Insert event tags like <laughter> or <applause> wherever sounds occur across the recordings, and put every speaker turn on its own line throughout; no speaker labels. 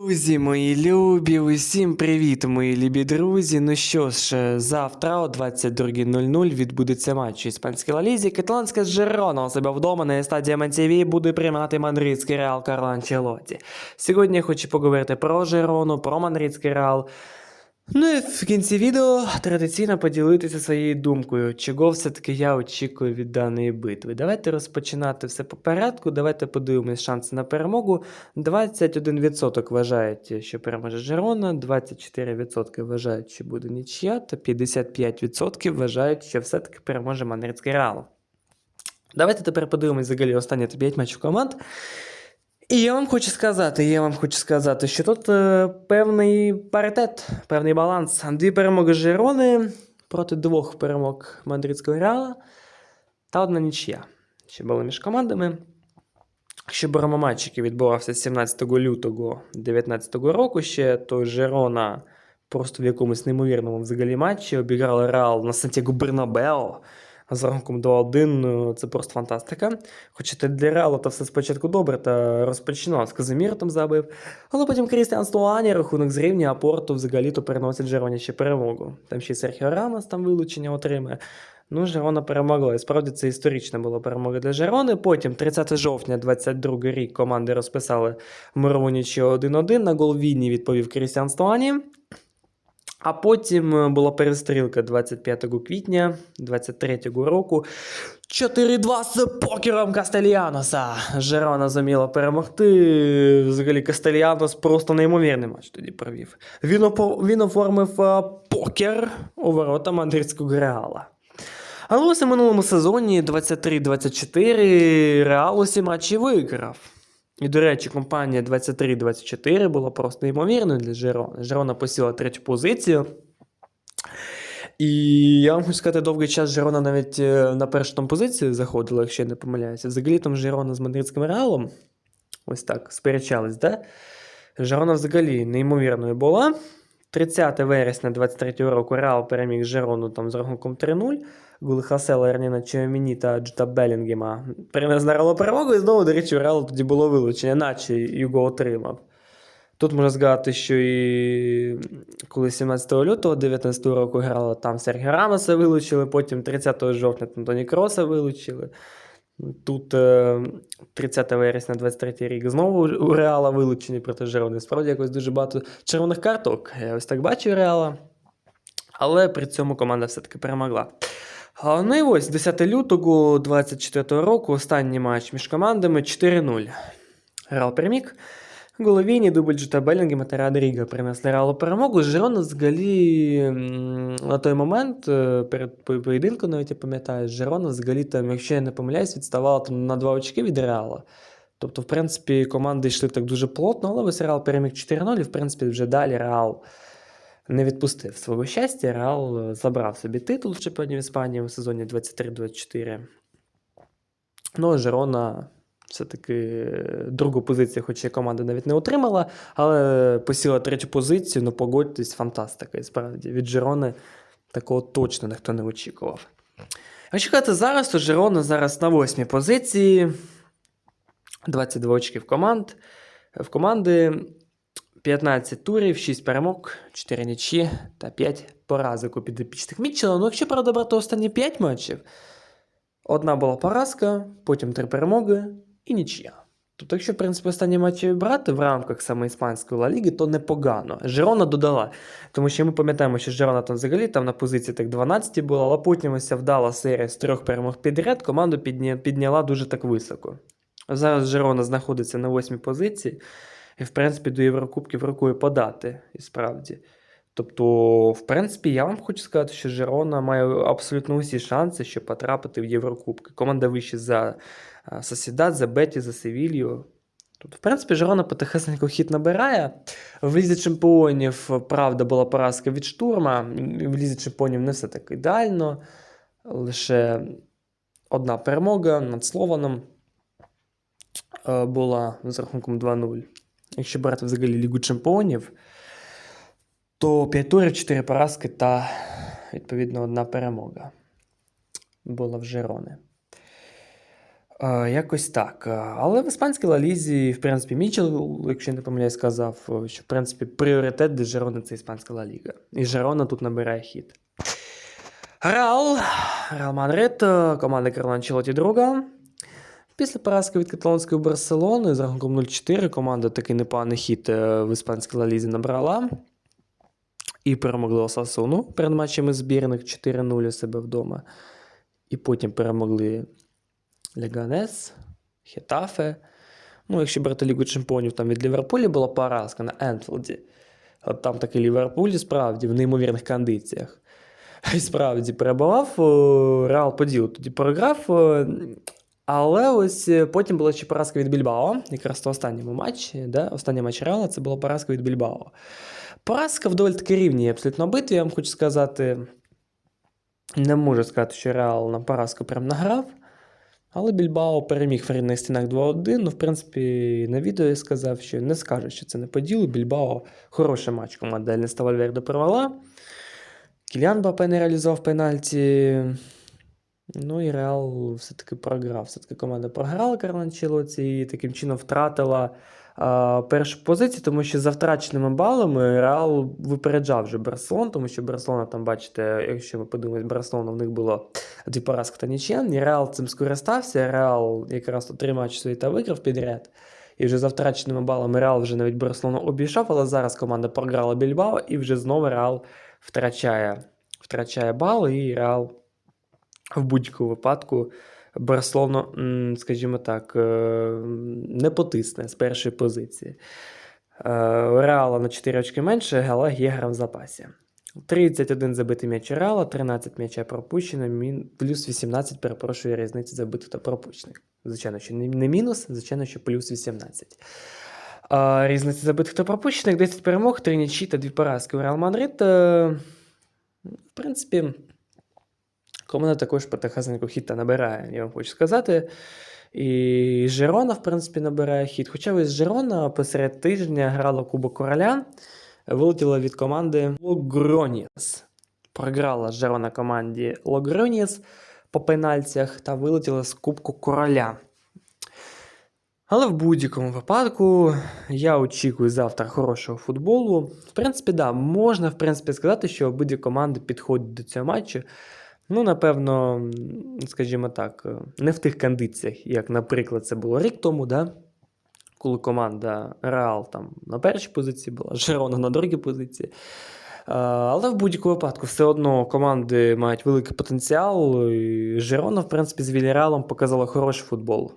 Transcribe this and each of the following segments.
Друзі, мої любі, усім привіт, мої любі друзі. Ну що ж, е, завтра о 22.00 відбудеться матч іспанській лалізі. Каталанська Жерона у себе вдома на стадії МНТВ буде приймати мадридський Реал Карло Челоті. Сьогодні я хочу поговорити про Жерону, про мадридський Реал. Ну і в кінці відео традиційно поділитися своєю думкою, чого все-таки я очікую від даної битви. Давайте розпочинати все по порядку. Давайте подивимось шанси на перемогу. 21% вважають, що переможе Жерона, 24% вважають, що буде нічия, та 55% вважають, що все-таки переможе Мадридський Реал. Давайте тепер подивимось взагалі останні 5 матчів команд. І я вам хочу сказати, я вам хочу сказати, що тут е, певний паритет, певний баланс. Дві перемоги Жерони проти двох перемог Мадридського Реала та одна нічия, що були між командами. Якщо беремо матч, який відбувався 17 лютого 2019 року, ще то Жерона просто в якомусь неймовірному взагалі матчі обіграла Реал на Сантьяго Бернабео з рахунком 2-1. ну, Це просто фантастика. Хоча для Реалу то все спочатку добре, та розпочинав. Казимір там забив. Але потім Крістіан Стуані, рахунок зрівнює, а Порту взагалі то переносить Жероні ще перемогу. Там ще й Серхіо Рамос там вилучення отримає. Ну, Жерона перемогла. І справді це історична була перемога для Жерони. Потім, 30 жовтня, 22 рік, команди розписали мирову нічого 1-1. На гол Вінні відповів Крістіан Стуані. А потім е, була перестрілка 25 квітня 23 року. 4-2 з покером Кастельяноса. Жерона зуміла перемогти. Взагалі Кастельянос просто неймовірний матч тоді провів. Він, опо- він оформив е, покер у ворота мадридського Реала. Ось у минулому сезоні 23-24 Реал усі матчі виграв. І, до речі, компанія 23-24 була просто неймовірною для Жерона. Жерона посіла третю позицію. І я вам хочу сказати, довгий час Жерона навіть е, на першу там позицію заходила, якщо я не помиляюся. Взагалі там Жерона з мадридським реалом. Ось так, сперечались, да? Жерона взагалі неймовірною була. 30 вересня 23 року Реал переміг Жерону там з рахунком 3-0. Голи Хасела, Ерніна Чіоміні та Джута Белінгема принес на Реалу перемогу, і знову, до речі, у Реалу тоді було вилучення, наче його отримав. Тут можна згадати, що і коли 17 лютого 19 року грала, там Сергія Рамоса вилучили, потім 30 жовтня Тоні Кроса вилучили. Тут е, 30 вересня 23 рік знову у Реала вилучені проти Жерони. Справді якось дуже багато червоних карток. Я ось так бачу Реала. Але при цьому команда все-таки перемогла. Ну і ось 10 лютого 24 року останній матч між командами 4-0. Реал переміг. Головіні, дубль Джута Белінгема та Радріга принесли Реалу перемогу. Жирона взагалі на той момент, е, перед поєдинком, навіть я пам'ятаю, Жирона взагалі там, якщо я не помиляюсь, відставала там на 2 очки від Реала. Тобто, в принципі, команди йшли так дуже плотно, але ось Реал переміг 4-0, і в принципі вже далі Реал не відпустив свого щастя. Реал е, забрав собі титул чемпіонів Іспанії у сезоні 23-24. Ну, Жерона все-таки е, другу позицію, хоч і команда навіть не отримала, але посіла третю позицію, ну погодьтесь, фантастика. І справді від Жерони такого точно ніхто не очікував. Якщо казати зараз, то Жерона зараз на восьмій позиції. 22 очків команд. В команди 15 турів, 6 перемог, 4 нічі та 5 поразок у підопічних Мітчела. Ну, якщо правда брати останні 5 матчів, одна була поразка, потім 3 перемоги і нічия. Тобто, якщо, в принципі, останні матчі брати в рамках саме іспанської Ла Ліги, то непогано. Жерона додала. Тому що ми пам'ятаємо, що Жерона там взагалі там на позиції так 12 була, але потім ось вдала серія з трьох перемог підряд, команду підняла дуже так високо. Зараз Жерона знаходиться на восьмій позиції, і, в принципі, до Єврокубків рукою подати, і справді. Тобто, в принципі, я вам хочу сказати, що Жерона має абсолютно усі шанси, щоб потрапити в Єврокубки. Команда вище за а, Сосідат, за Беті, за Севілью. Тобто, в принципі, Жерона потихесенько хід набирає. В Лізі чемпіонів, правда, була поразка від штурма. В Лізі чемпіонів не все так ідеально. Лише одна перемога над Слованом е, була з рахунком 2-0. Якщо брати взагалі Лігу чемпіонів, то 5 турів, 4 поразки та, відповідно, одна перемога була в Жерони. Е, якось так. Е, Але в іспанській Ла-Лізі, в принципі, Мічел, якщо я не помиляюсь, сказав, що в принципі пріоритет для Жерони це іспанська Ла Ліга. І Жерона тут набирає хід. Реал, Реал Мадрид, е, команда Карло Анчелоті друга. Після поразки від каталонської Барселони з рахунком 0-4 команда такий непоганий хід в іспанській Ла-Лізі набрала. І перемогли Осасуну перед матчами збірних 4-0 у себе вдома. І потім перемогли Леганес, Хетафе. Ну, якщо брати Лігу Чемпіонів, там від Ліверпулі була поразка на Енфілді. От там такий Ліверпуль справді в неймовірних кондиціях. <laughs> І справді перебував. Реал по ділу тоді програв. Але ось е, потім була ще поразка від Більбао, якраз то останньому матчі, да? останній матч Реала це була поразка від Більбао. Поразка в доволі таки рівній абсолютно битві, я вам хочу сказати. Не можу сказати, що Реал на поразку прям награв. Але Більбао переміг в рідних стінах 2-1. Ну, в принципі, на відео я сказав, що не скажу, що це не по ділу. Більбао хороший матч команда Ельнеста Вальверде провела. Кіліан Бапе не реалізував пенальті. Ну і Реал все-таки програв. Все-таки команда програла Карло Анчелоті і таким чином втратила першу позицію, тому що за втраченими балами Реал випереджав вже Барселон, тому що Барселона, там, бачите, якщо ми подивимось, Барселона в них було дві поразки та нічен. І Реал цим скористався. Реал якраз три свої та виграв підряд. І вже за втраченими балами Реал вже навіть Барселону обійшов, але зараз команда програла Більбао, і вже знову Реал втрачає, втрачає бали, і Реал в будь-якому випадку Барселону, скажімо так, е, не потисне з першої позиції. Е, Реала на 4 очки менше, але є гра в запасі. 31 забитий м'яч Реала, 13 м'яча пропущено, плюс 18, перепрошую, різниці забитих та пропущених. Звичайно, що не мінус, звичайно, що плюс 18. Різниця забитих та пропущених, 10 перемог, 3 нічі та 2 поразки у Реал Мадрид. Е, в принципі, команда також потихесенько хід та набирає, я вам хочу сказати. І Жерона, в принципі, набирає хід. Хоча ось Жерона посеред тижня грала Кубок Короля, вилетіла від команди Логроніс. Програла Жерона команді Логроніс по пенальтях та вилетіла з Кубку Короля. Але в будь-якому випадку я очікую завтра хорошого футболу. В принципі, да, можна в принципі, сказати, що обидві команди підходять до цього матчу. Ну, напевно, скажімо так, е, не в тих кондиціях, як, наприклад, це було рік тому, да? коли команда Реал там на першій позиції була, <laughs> Жерона на другій позиції. Е, Але в будь-якому випадку все одно команди мають великий потенціал. І Жерона, в принципі, з Вільяреалом показала хороший футбол.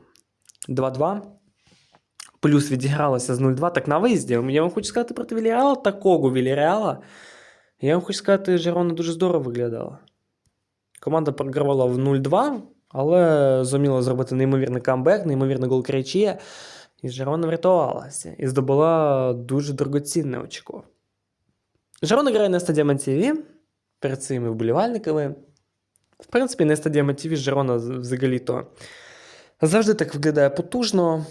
2-2. Плюс відігралося з 0-2. Так на виїзді. Я вам хочу сказати проти Вільяреала, такого Вільяреала. Я вам хочу сказати, Жерона дуже здорово виглядала. Команда програвала в 0-2, але зуміла зробити неймовірний камбек, неймовірний гол Крейчія. І Жерона врятувалася і здобула дуже дорогоцінне очко. Жерона грає на стадіумі ТВ перед своїми вболівальниками. В принципі, на стадіумі ТВ Жерона взагалі-то завжди так виглядає потужно.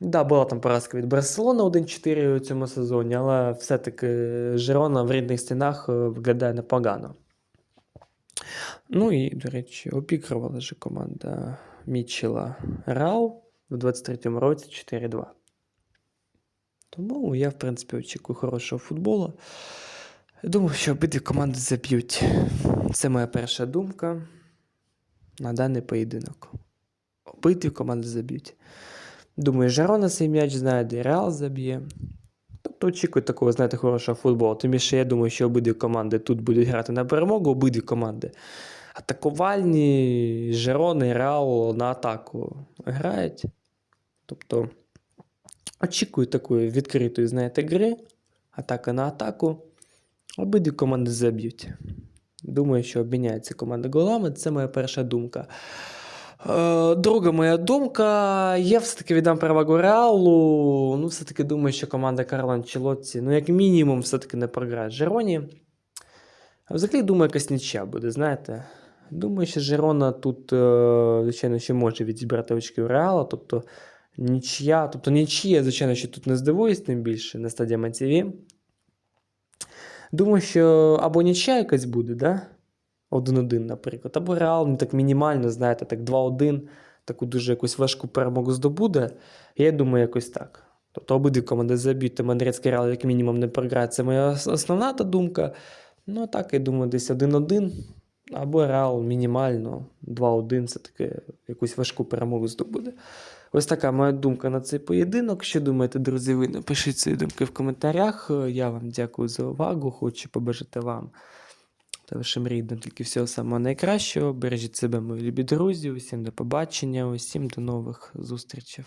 Да, була там поразка від Барселони 1-4 у цьому сезоні, але все-таки Жерона в рідних стінах е, виглядає непогано. Ну і, до речі, обігрувала же команда Мітчела Рау в 23-му році 4-2. Тому я, в принципі, очікую хорошого футболу. Думаю, що обидві команди заб'ють. Це моя перша думка на даний поєдинок. Обидві команди заб'ють. Думаю, Жерона цей м'яч знайде, Реал заб'є. Тобто очікую такого, знаєте, хорошого футболу. Тим більше я думаю, що обидві команди тут будуть грати на перемогу, обидві команди. Атакувальні Жерони Реал на атаку грають. Тобто очікую такої відкритої, знаєте, гри. Атака на атаку. Обидві команди заб'ють. Думаю, що обміняються команди голами. Це моя перша думка. Е, Друга моя думка. Я все-таки віддам перевагу Реалу. Ну, все-таки думаю, що команда Карла Анчелотті, ну, як мінімум, все-таки не програє Жероні. Взагалі, думаю, якась нічия буде, знаєте. Думаю, що Жерона тут, е, звичайно, ще може відібрати очки у Реала. Тобто нічия, тобто нічия, звичайно, що тут не здивуюсь, тим більше на стадії МТВ. Думаю, що або нічия якась буде, да? 1-1, наприклад, або Реал, ну так мінімально, знаєте, так 2-1, таку дуже якусь важку перемогу здобуде. Я думаю, якось так. Тобто обидві команди заб'ють, то Мадридський Реал як мінімум не програє. Це моя основна та думка. Ну, а так, я думаю, десь 1-1. Або Реал мінімально 2-1, це таке якусь важку перемогу здобуде. Ось така моя думка на цей поєдинок. Що думаєте, друзі? Ви напишіть свої думки в коментарях. Я вам дякую за увагу. Хочу побажати вам та вашим рідним тільки всього самого найкращого. Бережіть себе, мої любі друзі. Усім до побачення, усім до нових зустрічей.